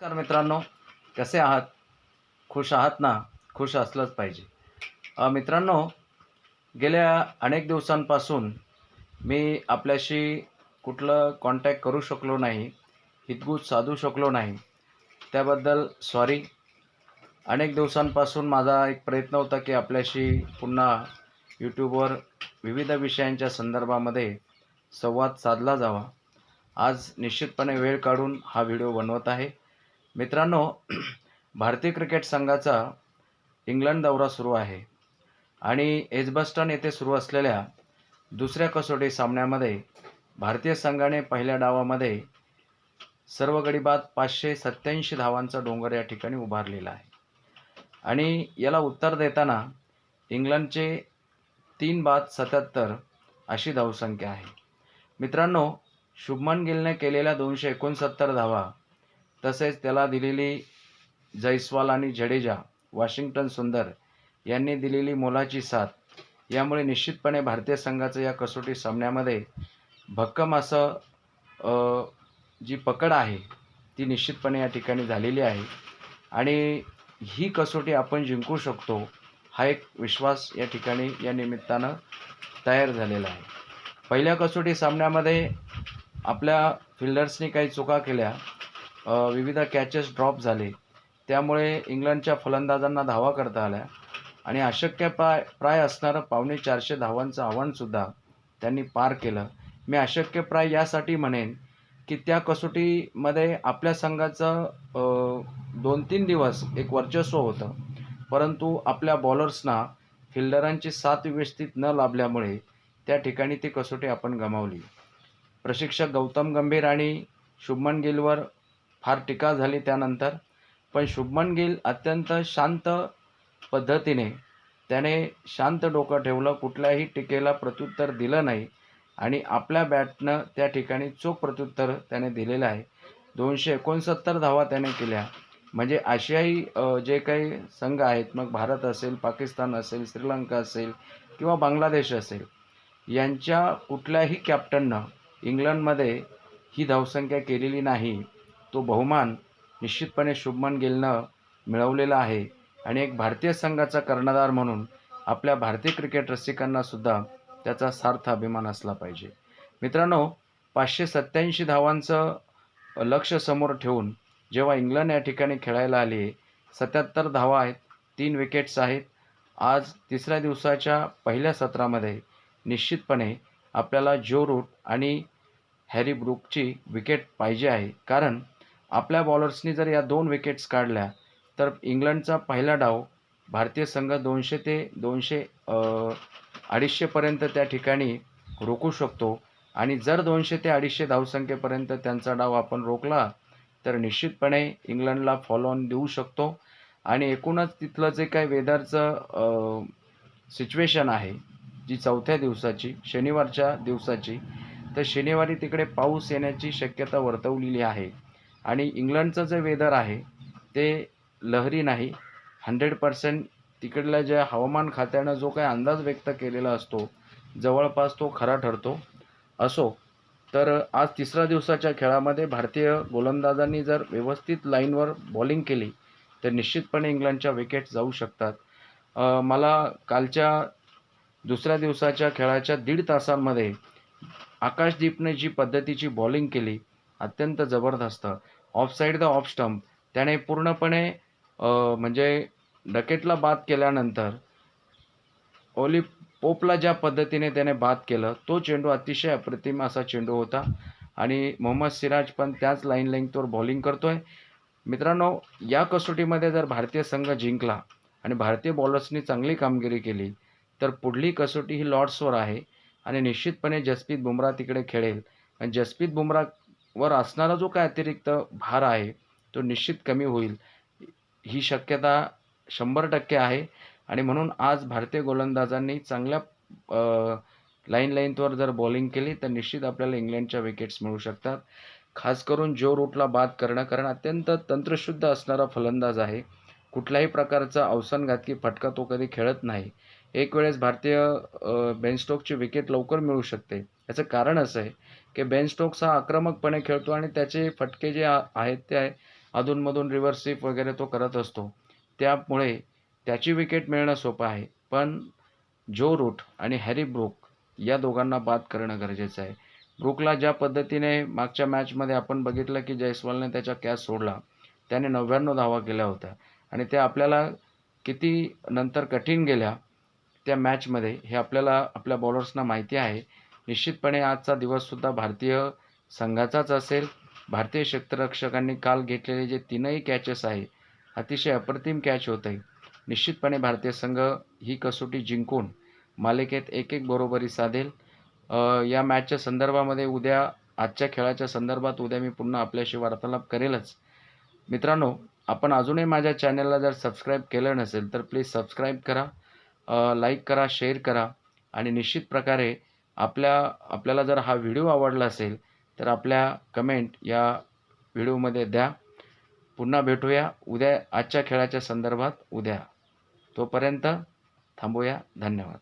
नमस्कार मित्रांनो कसे आहात? खुश आहात ना? खुश असलंच पाहिजे. मित्रांनो गेल्या अनेक दिवसांपासून मी आपल्याशी कुठलं कॉन्टॅक्ट करू शकलो नाही हितगुज साधू शकलो नाही. त्याबद्दल सॉरी अनेक दिवसांपासून माझा एक प्रयत्न होता की आपल्याशी पुन्हा यूट्यूबवर विविध विषयांच्या संदर्भामध्ये संवाद साधला जावा. आज निश्चितपणे वेळ काढून हा व्हिडिओ बनवत आहे. मित्रांनो भारतीय क्रिकेट संघाचा इंग्लंड दौरा सुरू आहे आणि एजबस्टन येथे सुरू असलेल्या दुसऱ्या कसोटी सामन्यामध्ये भारतीय संघाने पहिल्या डावामध्ये सर्व गडीबात पाचशे सत्याऐंशी धावांचा डोंगर या ठिकाणी उभारलेला आहे. आणि याला उत्तर देताना इंग्लंडचे तीन बाद सत्याहत्तर अशी धावसंख्या आहे. मित्रांनो शुभमन गिलने केलेल्या दोनशे एकोणसत्तर धावा तसेच त्याला दिलेली जैस्वाल आणि जडेजा वॉशिंग्टन सुंदर यांनी दिलेली मोलाची साथ यामुळे निश्चितपणे भारतीय संघाचं या कसोटी सामन्यामध्ये भक्कम असं जी पकड आहे ती निश्चितपणे या ठिकाणी झालेली आहे. आणि ही कसोटी आपण जिंकू शकतो हा एक विश्वास या ठिकाणी या निमित्तानं तयार झालेला आहे. पहिल्या कसोटी सामन्यामध्ये आपल्या फिल्डर्सनी काही चुका केल्या विविध कॅचेस ड्रॉप झाले. त्यामुळे इंग्लंडच्या फलंदाजांना धावा करता आल्या. आणि अशक्य प्राय प्राय असणारं पावणे चारशे धावांचं आव्हानसुद्धा त्यांनी पार केलं. मी अशक्य प्राय यासाठी म्हणेन की त्या कसोटीमध्ये आपल्या संघाचं दोन तीन दिवस एक वर्चस्व होतं. परंतु आपल्या बॉलर्सना फिल्डरांची साथ व्यवस्थित न लाभल्यामुळे त्या ठिकाणी ती कसोटी आपण गमावली. प्रशिक्षक गौतम गंभीर आणि शुभमन गिलवर फार टीका झाली त्यानंतर. पण शुभमन गिल अत्यंत शांत पद्धतीने त्याने शांत डोकं ठेवलं कुठल्याही टीकेला प्रत्युत्तर दिलं नाही आणि आपल्या बॅटनं त्या ठिकाणी चोख प्रत्युत्तर त्याने दिलेलं आहे. दोनशे एकोणसत्तर धावा त्याने केल्या. म्हणजे आशियाई जे काही संघ आहेत मग भारत असेल पाकिस्तान असेल श्रीलंका असेल किंवा बांगलादेश असेल यांच्या कुठल्याही कॅप्टननं इंग्लंडमध्ये ही धावसंख्या केलेली नाही. तो बहुमान निश्चितपणे शुभमन गिलनं मिळवलेला आहे आणि एक भारतीय संघाचा कर्णधार म्हणून आपल्या भारतीय क्रिकेट रसिकांनासुद्धा त्याचा सार्थ अभिमान असला पाहिजे. मित्रांनो पाचशे सत्याऐंशी धावांचं लक्ष समोर ठेवून जेव्हा इंग्लंड या ठिकाणी खेळायला आली सत्याहत्तर धावा आहेत तीन विकेट्स आहेत. आज तिसऱ्या दिवसाच्या पहिल्या सत्रामध्ये निश्चितपणे आपल्याला जो रूट आणि हॅरी ब्रुकची विकेट पाहिजे आहे. कारण आपल्या बॉलर्सनी जर या दोन विकेट्स काढल्या तर इंग्लंडचा पहिला डाव भारतीय संघ दोनशे ते दोनशे अडीचशेपर्यंत त्या ठिकाणी रोखू शकतो. आणि जर दोनशे ते अडीचशे धावसंख्येपर्यंत त्यांचा डाव आपण रोखला तर निश्चितपणे इंग्लंडला फॉलो ऑन देऊ शकतो. आणि एकूणच तिथलं जे काही वेदरचं सिच्युएशन आहे जी चौथ्या दिवसाची शनिवारच्या दिवसाची तर शनिवारी तिकडे पाऊस येण्याची शक्यता वर्तवलेली आहे. आणि इंग्लंडचं जे वेदर आहे ते लहरी नाही. हंड्रेड पर्सेंट तिकडल्या ज्या हवामान खात्यानं जो काही अंदाज व्यक्त केलेला असतो जवळपास तो खरा ठरतो. असो तर आज तिसऱ्या दिवसाच्या खेळामध्ये भारतीय गोलंदाजांनी जर व्यवस्थित लाईनवर बॉलिंग केली तर निश्चितपणे इंग्लंडच्या विकेट जाऊ शकतात. मला कालच्या दुसऱ्या दिवसाच्या खेळाच्या दीड तासांमध्ये आकाशदीपने जी पद्धतीची बॉलिंग केली अत्यंत जबरदस्त. ऑफसाईड द ऑफ स्टंप त्याने पूर्णपणे म्हणजे डकेटला बाद केल्यानंतर ओली पोपला ज्या पद्धतीने त्याने बाद केलं तो चेंडू अतिशय अप्रतिम असा चेंडू होता. आणि मोहम्मद सिराज पण त्याच लाईन लेंथवर बॉलिंग करतोय. मित्रांनो या कसोटीमध्ये जर भारतीय संघ जिंकला आणि भारतीय बॉलर्सनी चांगली कामगिरी केली तर पुढली कसोटी ही लॉर्ड्सवर आहे. आणि निश्चितपणे जसप्रीत बुमराह तिकडे खेळेल. आणि जसप्रीत वर असणारा जो काय अतिरिक्त भार आहे तो निश्चित कमी होईल. ही शक्यता शंभर टक्के आहे. आणि म्हणून आज भारतीय गोलंदाजांनी चांगल्या लाईन लेंथवर जर बॉलिंग केली तर निश्चित आपल्याला इंग्लंडच्या विकेट्स मिळू शकतात. खास करून जो रूटला बाद करणं कारण अत्यंत तंत्रशुद्ध असणारा फलंदाज आहे. कुठल्याही प्रकारचा अवसनघातकी फटका तो कधी खेळत नाही. एक वेळेस भारतीय बेनस्टोकची विकेट लवकर मिळू शकते. याचं कारण असं आहे की बेन स्टोक्स हा आक्रमकपणे खेळतो आणि त्याचे फटके जे आहेत ते आहे अधूनमधून रिव्हर्सिप वगैरे तो करत असतो. त्यामुळे त्याची विकेट मिळणं सोपं आहे. पण जो रूट आणि हॅरी ब्रुक या दोघांना बाद करणं गरजेचं आहे. ब्रुकला ज्या पद्धतीने मागच्या मॅचमध्ये आपण बघितलं की जयस्वालने त्याचा कॅच सोडला त्याने नव्याण्णव धावा केल्या होत्या आणि त्या आपल्याला किती नंतर कठीण गेल्या त्या मॅचमध्ये हे आपल्याला आपल्या बॉलर्सना माहिती आहे. निश्चितपणे आजचा दिवससुद्धा भारतीय संघाचाच असेल. भारतीय क्षेत्ररक्षकांनी काल घेतलेले जे तीनही कॅचेस आहे अतिशय अप्रतिम कॅच होते निश्चितपणे भारतीय संघ ही कसोटी जिंकून मालिकेत एक एक बरोबरी साधेल. या मॅचच्या संदर्भामध्ये उद्या आजच्या खेळाच्या संदर्भात उद्या मी पुन्हा आपल्याशी वार्तालाप करेलच. मित्रांनो आपण अजूनही माझ्या चॅनलला जर सबस्क्राईब केलं नसेल तर प्लीज सबस्क्राईब करा. लाईक करा शेअर करा. आणि निश्चित प्रकारे आपल्या आपल्याला जर हा व्हिडिओ आवडला असेल तर आपल्या कमेंट या व्हिडिओमध्ये द्या. पुन्हा भेटूया. उद्या आजच्या खेळाच्या संदर्भात उद्या. तोपर्यंत थांबूया. धन्यवाद.